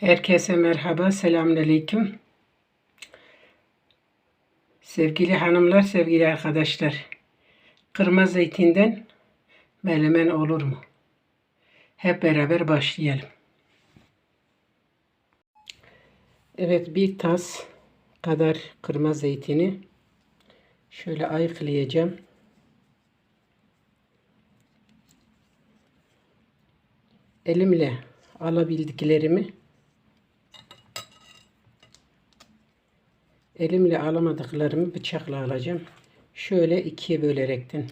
Herkese merhaba, selamünaleyküm. Sevgili hanımlar, sevgili arkadaşlar. Kırma zeytinden melemen olur mu? Hep beraber başlayalım. Evet, bir tas kadar kırma zeytini şöyle ayıklayacağım. Elimle alabildiklerimi Elimle alamadıklarımı bıçakla alacağım. Şöyle ikiye bölerekten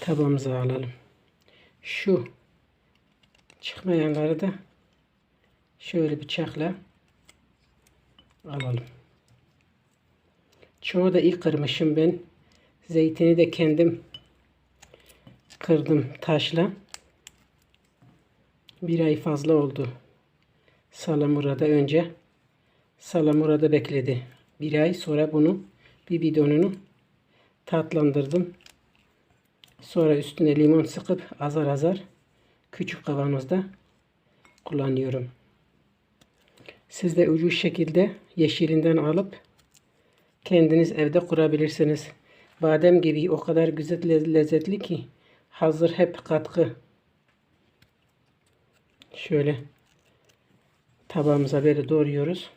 tabağımıza alalım. Şu çıkmayanları da şöyle bıçakla alalım. Çoğu da ilk kırmışım ben. Zeytini de kendim kırdım taşla. Bir ay fazla oldu. Salamura'da önce salamurada bekledi. Bir ay sonra bunu bir bidonunu tatlandırdım. Sonra üstüne limon sıkıp azar azar küçük kavanozda kullanıyorum. Siz de ucuz şekilde yeşilinden alıp kendiniz evde kurabilirsiniz. Badem gibi o kadar güzel lezzetli ki hazır hep katkı. Şöyle tabağımıza böyle doğruyoruz.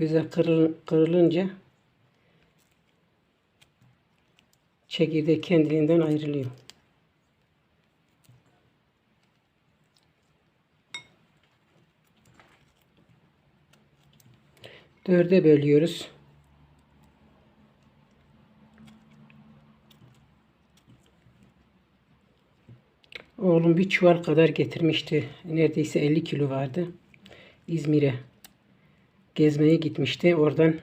Güzel kırıl, kırılınca çekirdek kendiliğinden ayrılıyor. Dörde bölüyoruz. Oğlum bir çuval kadar getirmişti. Neredeyse 50 kilo vardı. İzmir'e gezmeye gitmişti. Oradan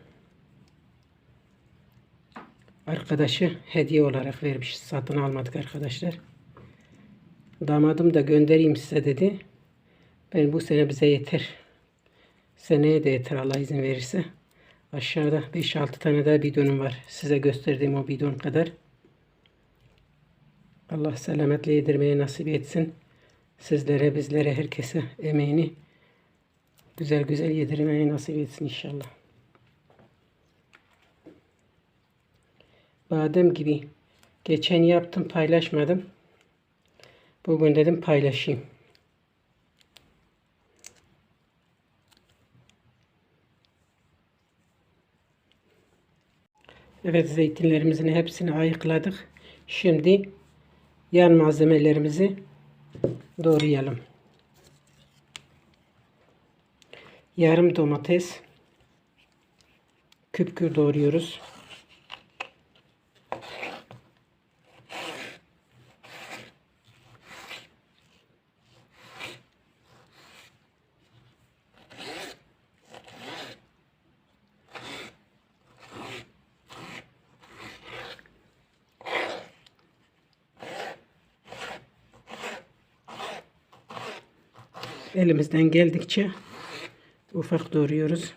arkadaşı hediye olarak vermiş. Satın almadık arkadaşlar. Damadım da göndereyim size dedi. Ben bu sene bize yeter. Seneye de yeter Allah izin verirse. Aşağıda 5-6 tane daha bidonum var. Size gösterdiğim o bidon kadar. Allah selametle yedirmeye nasip etsin. Sizlere, bizlere, herkese emeğini güzel güzel yedirmeyi nasip etsin inşallah. Badem gibi geçen yaptım paylaşmadım. Bugün dedim paylaşayım. Evet zeytinlerimizin hepsini ayıkladık. Şimdi yan malzemelerimizi doğrayalım. Yarım domates küp küp doğruyoruz. Elimizden geldikçe ufak doğruyoruz.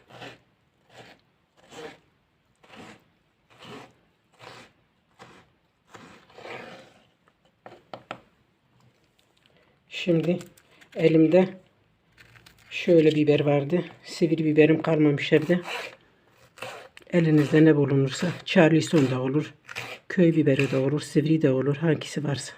Şimdi elimde şöyle biber vardı. Sivri biberim kalmamış evde. Elinizde ne bulunursa. Charleston da olur. Köy biberi de olur. Sivri de olur. Hangisi varsa.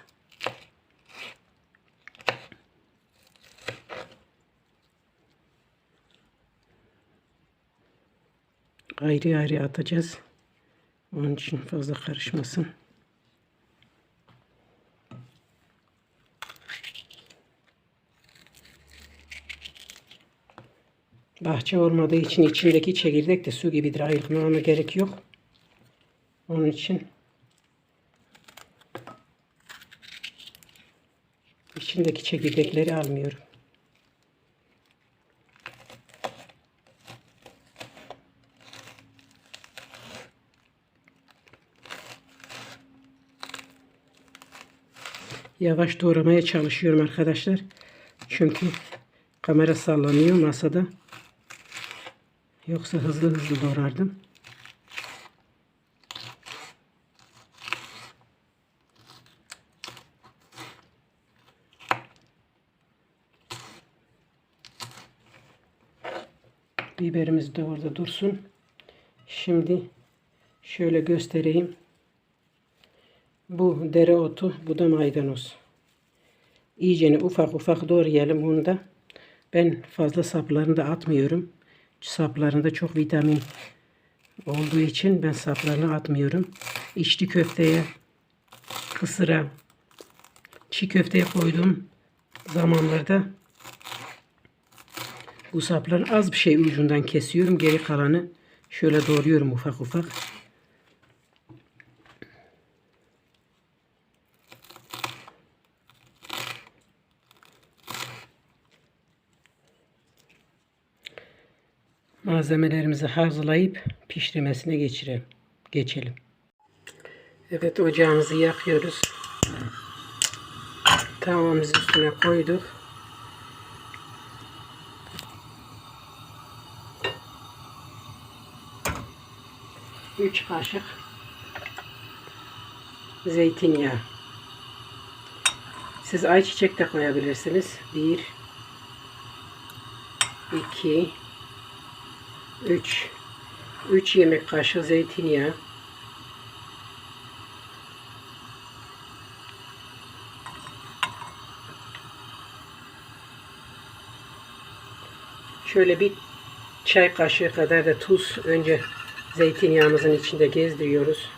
Ayrı ayrı atacağız. Onun için fazla karışmasın. Bahçe olmadığı için içindeki çekirdek de su gibidir. Ayırmama gerek yok. Onun için içindeki çekirdekleri almıyorum. Yavaş doğramaya çalışıyorum arkadaşlar. Çünkü kamera sallanıyor masada. Yoksa hızlı hızlı doğrardım. Biberimiz de orada dursun. Şimdi şöyle göstereyim. Bu dereotu, bu da maydanoz. İyicene ufak ufak doğrayalım bunu da. Ben fazla saplarını da atmıyorum. Saplarında çok vitamin olduğu için ben saplarını atmıyorum. İçli köfteye, kısıra, çiğ köfteye koyduğum zamanlarda bu sapların az bir şey ucundan kesiyorum. Geri kalanı şöyle doğruyorum ufak ufak. Malzemelerimizi hazırlayıp pişirmesine geçirelim. Geçelim. Evet ocağımızı yakıyoruz. Tavamızı üstüne koyduk. Üç kaşık zeytinyağı. Siz ayçiçek de koyabilirsiniz. Bir, iki, 3 3 yemek kaşığı zeytinyağı şöyle bir çay kaşığı kadar da tuz önce zeytinyağımızın içinde gezdiriyoruz.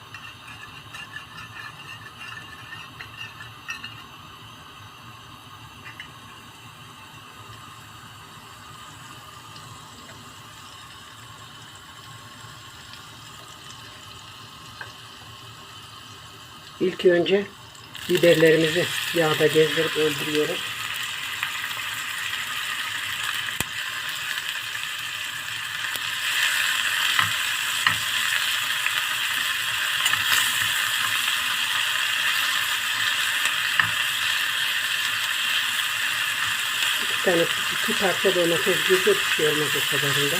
İlk önce biberlerimizi yağda gezdirip öldürüyoruz. İki tane, iki parça domates güzel pişiyor kadarında.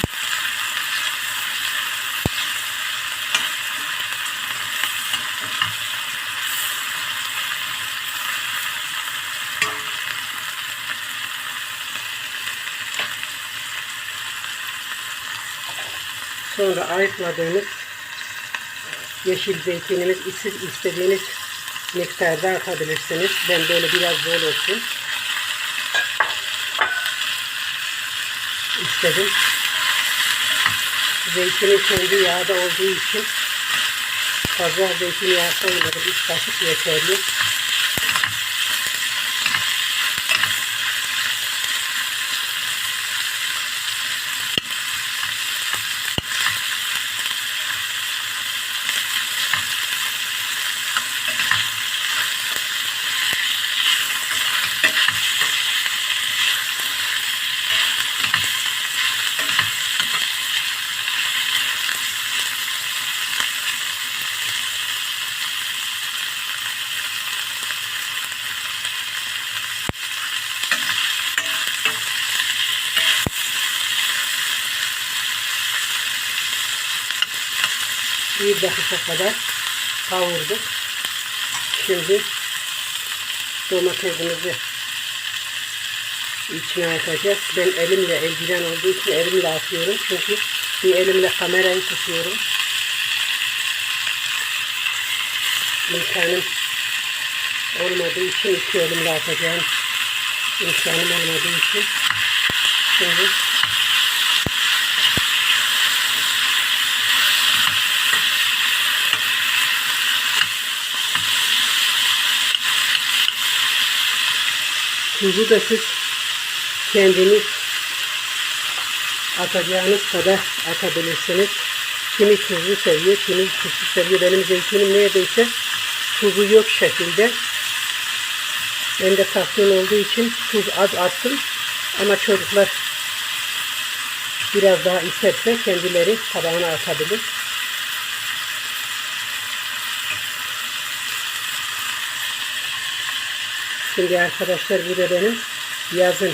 Sonra ayıkladığımız yeşil zeytinimiz siz istediğiniz miktarda atabilirsiniz. Ben böyle biraz bol olsun. istedim. Zeytinin kendi yağda olduğu için fazla zeytinyağı koymadım. 3 kaşık yeterli. Bir dakika kadar kavurduk. Şimdi domatesimizi içine atacağız. Ben elimle eldiven olduğu için elimle atıyorum. Çünkü bir elimle kamerayı tutuyorum. İmkanım olmadığı için iki elimle atacağım. İmkanım olmadığı için. Şimdi Tuzu da siz kendiniz atacağınız kadar atabilirsiniz. Kimi tuzlu seviyor, kimi tuzlu seviyor. Benim zeytinim neredeyse tuzu yok şekilde. Ben de tatlım olduğu için tuz az attım. Ama çocuklar biraz daha isterse kendileri tabağına atabilir. Şimdi arkadaşlar bu da benim yazın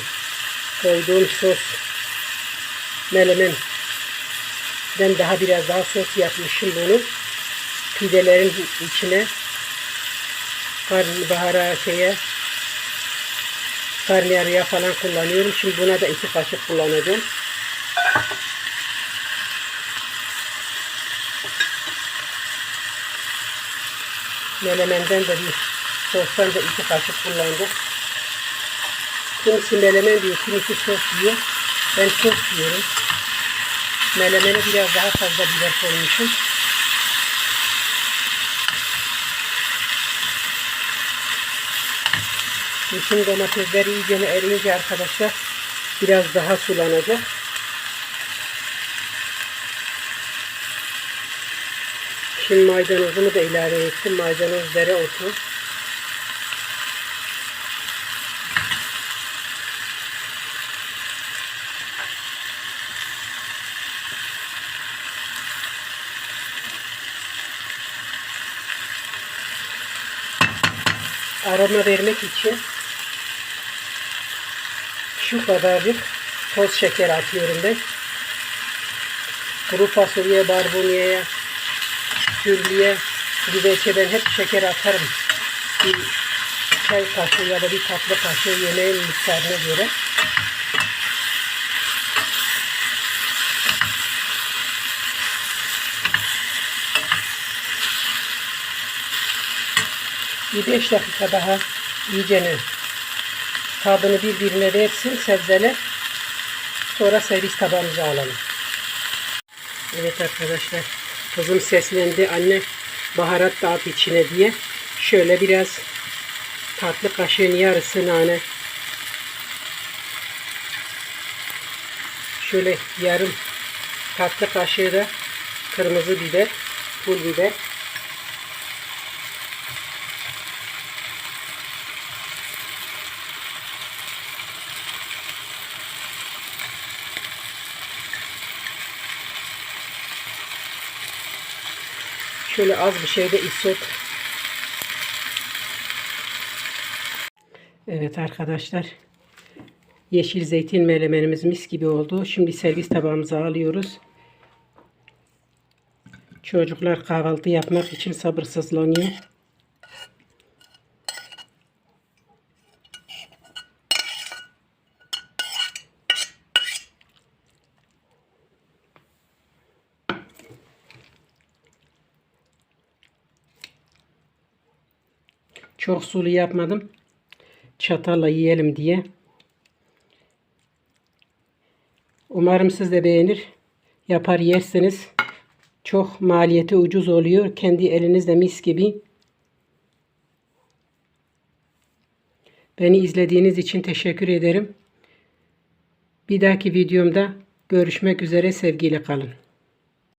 koyduğum sos melemen Ben daha biraz daha sos yapmışım bunu. Pidelerin içine karnabahara şeye karnıyarıya falan kullanıyorum. Şimdi buna da iki kaşık kullanacağım. Melemenden de bir sostan da iki kaşık kullandım. Kimisi melemen diyor, kimisi sos diyor. Ben sos diyorum. Melemene biraz daha fazla biber koymuşum. Bütün domatesler iyice eriyince arkadaşlar biraz daha sulanacak. Şimdi maydanozumu da ilave ettim. Maydanoz dereotu. Aroma vermek için şu kadarcık toz şeker atıyorum ben. Kuru fasulyeye, barbunyaya, sürlüye, güveçe ben hep şeker atarım. Bir çay kaşığı ya da bir tatlı kaşığı yemeğin miktarına göre. Bir 5 dakika daha iyicene tadını birbirine versin sebzeler. Sonra servis tabağımıza alalım. Evet arkadaşlar. Kızım seslendi. Anne baharat dağıt içine diye. Şöyle biraz tatlı kaşığın yarısı nane. Şöyle yarım tatlı kaşığı da kırmızı biber, pul biber. Şöyle az bir şey de isot. Evet arkadaşlar. Yeşil zeytin melemenimiz mis gibi oldu. Şimdi servis tabağımıza alıyoruz. Çocuklar kahvaltı yapmak için sabırsızlanıyor. Çok sulu yapmadım. Çatalla yiyelim diye. Umarım siz de beğenir. Yapar yersiniz. Çok maliyeti ucuz oluyor. Kendi elinizle mis gibi. Beni izlediğiniz için teşekkür ederim. Bir dahaki videomda görüşmek üzere sevgiyle kalın.